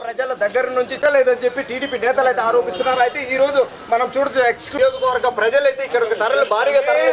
ప్రజల దగ్గర నుంచి లేదని చెప్పి టీడీపీ నేతలు అయితే ఆరోపిస్తున్నారు. అయితే ఈ రోజు మనం చూడొచ్చు ఎక్స్ వర్గ ప్రజలైతే ఇక్కడికి ఇక్కడ తరలి భారీగా తరలి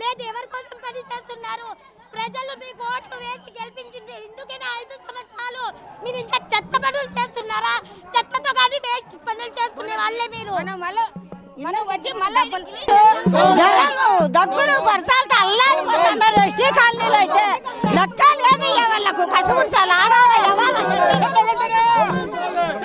లేదు ఎవరి కోసం పని చేస్తున్నారు? ప్రజలు మీకు ఓట్లు వేసి గెలిపించింది. ఇందుకేనా ఐదు సంవత్సరాలు. మీరు ఇంకా చెత్త పనులు చేస్తున్నారా? చెత్తతో కాదు వేస్ట్ పనులు చేసుకునే వాళ్ళే మీరు. మనం వచ్చి మళ్ళీ జ్వరము దగ్గులు వర్షాలతో అల్లాడిపోతున్నారు. ఎస్టీ కాలనీలో అయితే లెక్క లేదు వాళ్ళకు ఆడాలి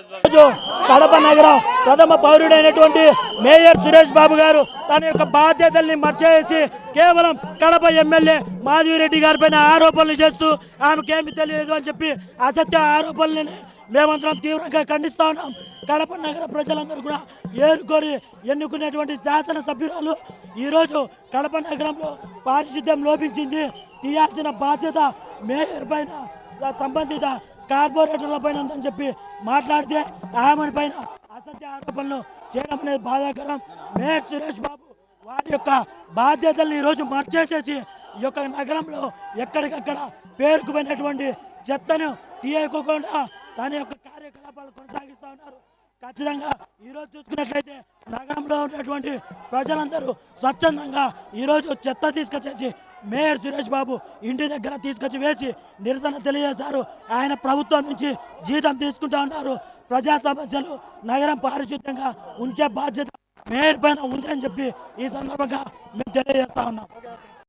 రోజు కడప నగరం ప్రథమ పౌరుడైనటువంటి మేయర్ సురేష్ బాబు గారు తన యొక్క బాధ్యతల్ని మర్చేసి కేవలం కడప ఎమ్మెల్యే మాధవిరెడ్డి గారిపైన ఆరోపణలు చేస్తూ ఆమెకేమి తెలియదు అని చెప్పి అసత్య ఆరోపణలని మేమందరం తీవ్రంగా ఖండిస్తా ఉన్నాం. కడప నగర ప్రజలందరూ కూడా ఏరుకోరి ఎన్నుకునేటువంటి శాసనసభ్యురాలు ఈరోజు కడప నగరంలో పారిశుద్ధ్యం లోపించింది. తీయాల్సిన బాధ్యత మేయర్ పైన సంబంధిత కార్పొరేటర్ల పైన ఉందని చెప్పి మాట్లాడితే ఆమె పైన అసత్య ఆరోపణలు చేయడం అనేది బాధాకరం. మేయర్ సురేష్ బాబు వారి యొక్క బాధ్యతల్ని ఈరోజు మర్చేసేసి ఈ యొక్క నగరంలో ఎక్కడికక్కడ పేరుకుపోయినటువంటి చెత్తను తీయకోకుండా తన యొక్క కార్యకలాపాలు కొనసాగిస్తూ ఉన్నారు. ఖచ్చితంగా ఈరోజు చూసుకున్నట్లయితే నగరంలో ఉన్నటువంటి ప్రజలందరూ స్వచ్ఛందంగా ఈరోజు చెత్త తీసుకొచ్చేసి మేయర్ సురేష్ బాబు ఇంటి దగ్గర తీసుకొచ్చి వేసి నిరసన తెలియజేశారు. ఆయన ప్రభుత్వం నుంచి జీతం తీసుకుంటా ఉన్నారు. ప్రజా సమస్యలు నగరం పారిశుద్ధ్యంగా ఉంచే బాధ్యత మేయర్ పైన ఉందని చెప్పి ఈ సందర్భంగా మేము తెలియజేస్తా ఉన్నాం.